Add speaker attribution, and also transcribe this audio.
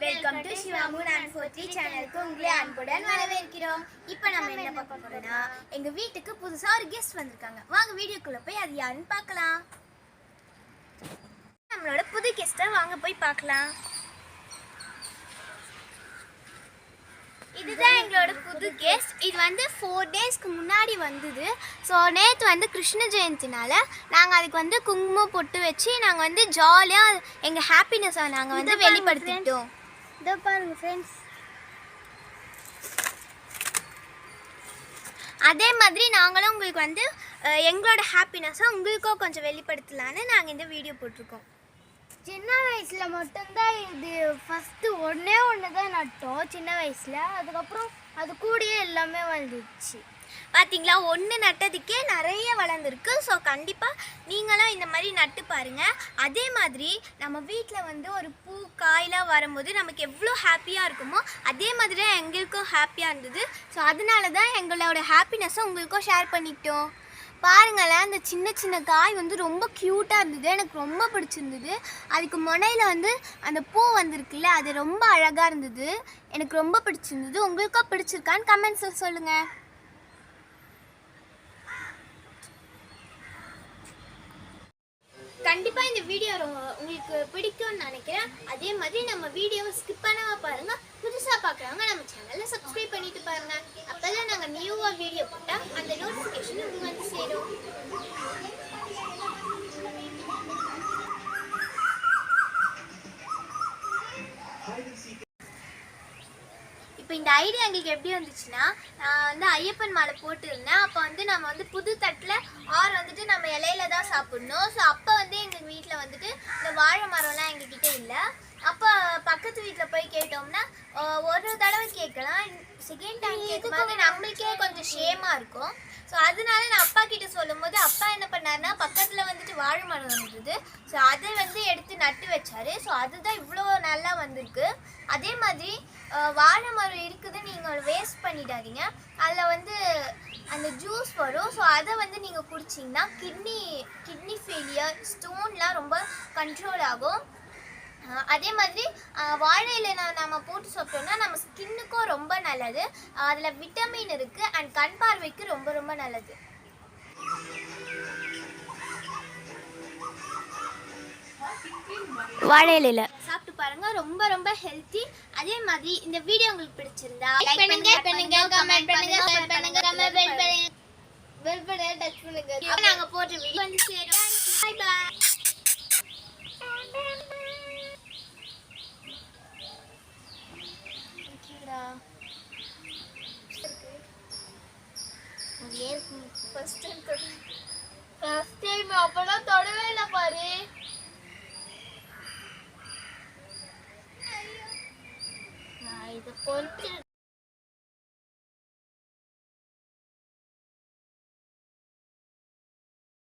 Speaker 1: Welcome to சிவாமு நான் ஃபோர்த்தி சேனலுக்கு உங்களை அன்புடன் வரவேற்கிறோம். இப்போ நம்ம என்ன பார்க்க போறோம்னா எங்க வீட்டுக்கு புதுசா ஒரு கெஸ்ட் வந்திருக்காங்க. வாங்க வீடியோக்குள்ள போய் அது யாருன்னு பார்க்கலாம். நம்மளோட புது கெஸ்ட்டை வாங்க போய் பார்க்கலாம். இதுதான் எங்களோட புது கெஸ்ட் இது வந்து ஃபோர் டேஸ்க்கு முன்னாடி வந்தது. ஸோ நேற்று வந்து கிருஷ்ண ஜெயந்தினால நாங்கள் அதுக்கு வந்து குங்குமம் பொட்டு வச்சு நாங்கள் வந்து ஜாலியாக எங்கள் ஹாப்பினஸை நாங்கள் வந்து வெளிப்படுத்திட்டோம். இதோ பாருங்க ஃப்ரெண்ட்ஸ் அதே மாதிரி நாங்களும் உங்களுக்கு வந்து எங்களோட ஹாப்பினஸ்ஸாக உங்களுக்கும் கொஞ்சம் வெளிப்படுத்தலான்னு நாங்கள் இந்த வீடியோ போட்டிருக்கோம்.
Speaker 2: சின்ன வயசில் மட்டும்தான் இது ஃபஸ்ட்டு ஒன்றே ஒன்று தான் நட்டோம் சின்ன வயசில். அதுக்கப்புறம் அது கூடயே எல்லாமே வந்துச்சு
Speaker 1: பார்த்தீங்களா ஒன்று நட்டதுக்கே நிறைய வளர்ந்துருக்கு. ஸோ கண்டிப்பாக நீங்களும் இந்த மாதிரி நட்டு பாருங்கள் அதே மாதிரி நம்ம வீட்டில் வந்து ஒரு பூ காயெலாம் வரும்போது நமக்கு எவ்வளோ ஹாப்பியாக இருக்குமோ அதே மாதிரி தான் எங்களுக்கும் ஹாப்பியாக இருந்தது. ஸோ அதனால தான் எங்களோட ஹாப்பினஸை உங்களுக்கும் ஷேர் பண்ணிக்கிட்டோம். பாருங்களேன் அந்த சின்ன சின்ன காய் வந்து ரொம்ப க்யூட்டாக இருந்தது. எனக்கு ரொம்ப பிடிச்சிருந்தது. அதுக்கு முனையில் வந்து அந்த பூ வந்திருக்குல்ல அது ரொம்ப அழகாக இருந்தது. எனக்கு ரொம்ப பிடிச்சிருந்தது. உங்களுக்கும் பிடிச்சிருக்கான்னு கமெண்ட்ஸில் சொல்லுங்கள் கண்டிப்பாக இந்த வீடியோ உங்களுக்கு பிடிக்கும்னு நினைக்கிறேன். அதே மாதிரி நம்ம வீடியோவை ஸ்கிப் பண்ணாமல் பாருங்கள் புதுசாக பார்க்குறவங்க நம்ம சேனலில் சப்ஸ்கிரைப் பண்ணிட்டு நாங்க வீடியோ போட்டா அந்த நோட்டிஃபிகேஷன் உங்களுக்கு வந்து சேரும். இப்போ இந்த ஐடியா எங்களுக்கு எப்படி வந்துச்சுன்னா நான் வந்து ஐயப்பன் மாலை போட்டிருந்தேன். அப்போ வந்து நம்ம வந்து புது தட்டில் ஆறு வந்துட்டு நம்ம இலையில தான் சாப்பிடணும். ஸோ அப்போ வந்து எங்கள் வீட்டில் வந்துட்டு இந்த வாழை மரம்லாம் எங்ககிட்ட இல்லை. அப்போ பக்கத்து வீட்டில் போய் கேட்டோம்னா ஒரு தடவை கேட்கலாம். செகண்ட் டைம் கேட்கும்போது நம்மளுக்கே கொஞ்சம் ஷேமாக இருக்கும். ஸோ அதனால நான் அப்பா கிட்ட சொல்லும்போது அப்பா என்ன பண்ணாருன்னா பக்கத்தில் வந்துட்டு வாழை மரம் இருந்தது. ஸோ அதை வந்து எடுத்து நட்டு வச்சாரு. ஸோ அதுதான் இவ்வளோ நல்லா வந்திருக்கு. அதே மாதிரி அஹ், வாழை மரம் இருக்குது நீங்கள் வேஸ்ட் பண்ணிடாதீங்க. அதில் வந்து அந்த ஜூஸ் வரும். ஸோ அதை வந்து நீங்கள் குடிச்சிங்கன்னா கிட்னி கிட்னி ஃபெயிலியர் ஸ்டோன்லாம் ரொம்ப கண்ட்ரோல் ஆகும். அதே மாதிரி வாழையில நான் நம்ம போட்டு சாப்பிட்டோம்னா நம்ம ஸ்கின்னுக்கும் ரொம்ப நல்லது. அதில் விட்டமின் இருக்குது அண்ட் கண் பார்வைக்கு ரொம்ப ரொம்ப நல்லது. வாழையில சாப்பிட்டு பாருங்க. ரொம்ப ரொம்ப ஹெல்த்தி அதே மாதிரி இந்த வீடியோ உங்களுக்கு பிடிச்சிருந்தா
Speaker 2: லைக் பண்ணுங்க பண்ணுங்க கமெண்ட் பண்ணுங்க ஷேர் பண்ணுங்க கமெண்ட் பண்ணுங்க பெல் பண்ணுங்க. டச் பண்ணுங்க.
Speaker 1: நாங்க போட்ட வீடியோ வந்து சேரும். Bye bye first time
Speaker 2: first time அப்பலாம் தொடவே இல்ல பாரு. நான் இத கொஞ்சம்